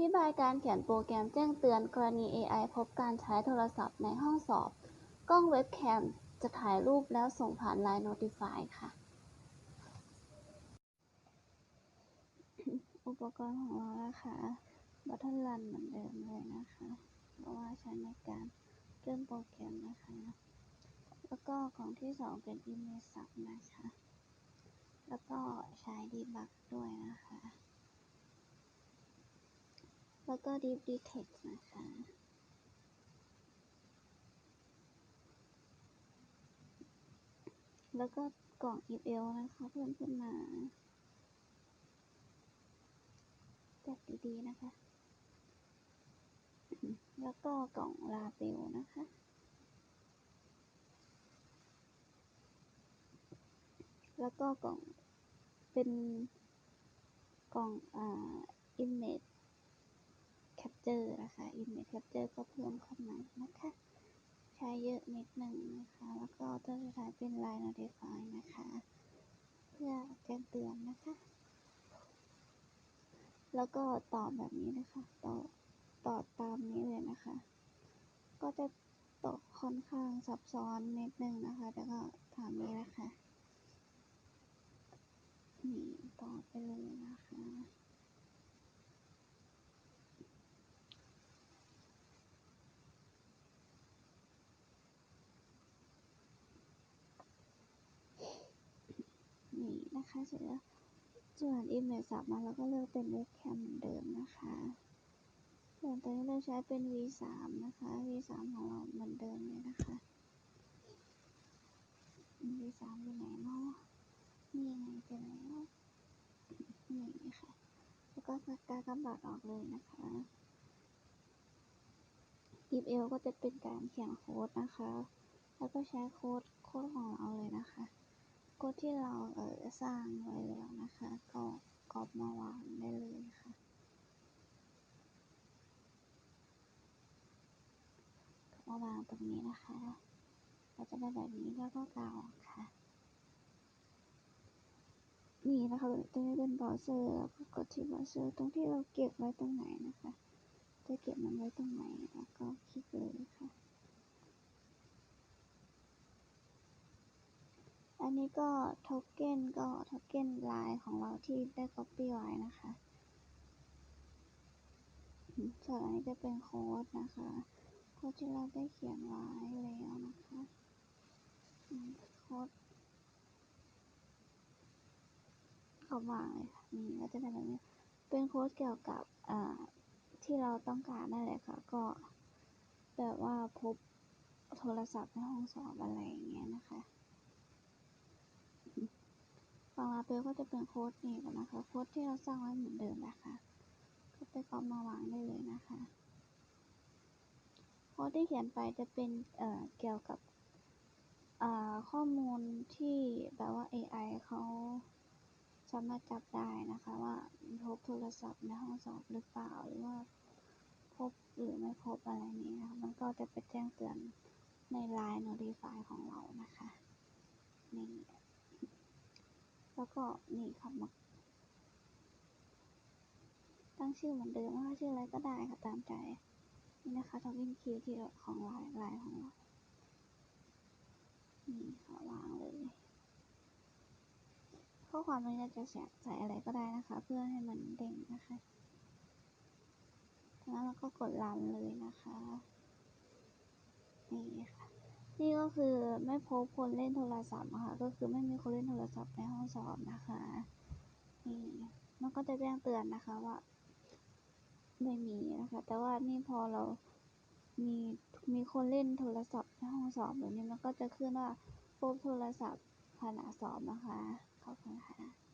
ธิบายการเขียนโปรแกรมแจ้งเตือนกรณี AI พบการใช้โทรศัพท์ในห้องสอบ กล้องเว็บแคมจะถ่ายรูปแล้วส่งผ่าน Line Notify ค่ะ อุปกรณ์ของเรานะคะบัตเทิลรันเหมือนเดิมเลยนะคะ เพราะว่าใช้ในการเลื่อนโปรแกรมนะคะ แล้วก็ของที่สองเป็น Image Sub นะคะ แล้วก็ใช้ Debug ด้วยนะคะ แล้วก็ Deep Detect นะคะแล้วก็กล่อง EFL นะคะเพิ่มขึ้นมาจัดดีๆนะคะ แล้วก็กล่องลาเบลนะคะ แล้วก็กล่องเป็นกล่องอ่า image capture นะคะ image capture ก็เพิ่มเข้ามานะคะ ใช้เยอะนิดหนึ่งนะคะ แล้วก็ตัวสุดท้ายเป็น Line Notify นะคะ เพื่อแจ้งเตือนนะคะ แล้วก็ต่อแบบนี้นะคะ ต่อต่อตามนี้เลยนะคะ ก็จะตกค่อนข้างซับซ้อนนิดนึงนะคะ แต่ก็ตามนี้นะคะ นี่ต่อไปเลยนะคะ นะคะเสร็จแล้วส่วน image สับมาเราก็เลือกเป็นเว็บแคมเหมือนเดิมนะคะส่วนตัวนี้เราใช้เป็น V3 นะคะ V3 ของเราเหมือนเดิมเลยนะคะ V3 อยู่ไหนเนาะนี่ไงเจอแล้วนี่ค่ะแล้วก็สกการกำบัดออกเลยนะคะ if else ก็จะเป็นการเขียนโค้ดนะคะ แล้วก็ใช้โค้ดโค้ดของเราเลยนะคะ โค้ดที่เราเออสร้างไว้แล้วนะคะ ก็กรอบมาวางได้เลยค่ะก็มาวางตรงนี้นะคะก็จะได้แบบนี้แล้วก็กาวค่ะ นี่นะคะตัวนี้เป็นบราว์เซอร์แล้วก็กดที่บราว์เซอร์ตรงที่เราเก็บไว้ตรงไหนนะคะ จะเก็บมันไว้ตรงไหนแล้วก็คลิกเลยค่ะ นนี้ก็โทเก้นก็โทเก้นไลน์ของเราที่ได้ copy ไว้นะคะ ส่วนอันนี้จะเป็นโค้ดนะคะโค้ดที่เราได้เขียนไว้แล้วนะคะโค้ดเขามาเลยค่ะนี่ก็จะเป็นแบบนี้ เป็นโค้ดเกี่ยวกับอ่าที่เราต้องการนั่นแหละค่ะ ก็แบบว่าพบโทรศัพท์ในห้องสอบอะไรอย่างเงี้ยนะคะ ฝั่งลาเปลก็จะเป็นโค้ดนี้ก่อนนะคะ โค้ดที่เราสร้างไว้เหมือนเดิมนะคะ ก็ไปก๊อปมาวางได้เลยนะคะ โค้ดที่เขียนไปจะเป็นเอ่อเกี่ยวกับอ่าข้อมูลที่แบบว่า AI เขาสามารถจับได้นะคะว่าพบโทรศัพท์ในห้องสอบหรือเปล่าหรือว่าพบหรือไม่พบอะไรนี้นะคะมันก็จะไปแจ้งเตือนใน Line Notify ของเรานะคะนี่ แล้วก็นี่ค่ะมาตั้งชื่อเหมือนเดิมนะคะชื่ออะไรก็ได้ค่ะตามใจ นี่นะคะทวินคิวที่ของลายลายของเรา นี่ค่ะวางเลย ข้อความนี้เราจะใส่อะไรก็ได้นะคะ เพื่อให้มันเด้งนะคะจากนั้นเราก็กดรันเลยนะคะ นี่ค่ะ นี่ก็คือไม่พบคนเล่นโทรศัพท์นะคะก็คือไม่มีคนเล่นโทรศัพท์ในห้องสอบนะคะนี่มันก็จะแจ้งเตือนนะคะว่า ไม่มีนะคะ แต่ว่านี่พอเรามีมีคนเล่นโทรศัพท์ในห้องสอบแบบนี้มันก็จะขึ้นว่าพบโทรศัพท์ขณะสอบนะคะขอบคุณค่ะ